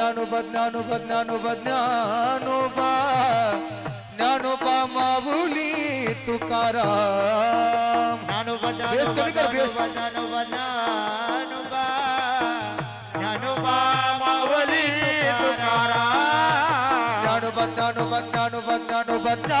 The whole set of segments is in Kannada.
ನಾನು ಬದನಾನು ಬದ ನಾನು ಬದನಾ ಬದ ನಾನು ಬಾಮಾಬುಲಿ ತುಕಾರ ನಾನು ಬದನಾ బన్నాను బన్నాను బన్నాను బన్నా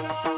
Thank you.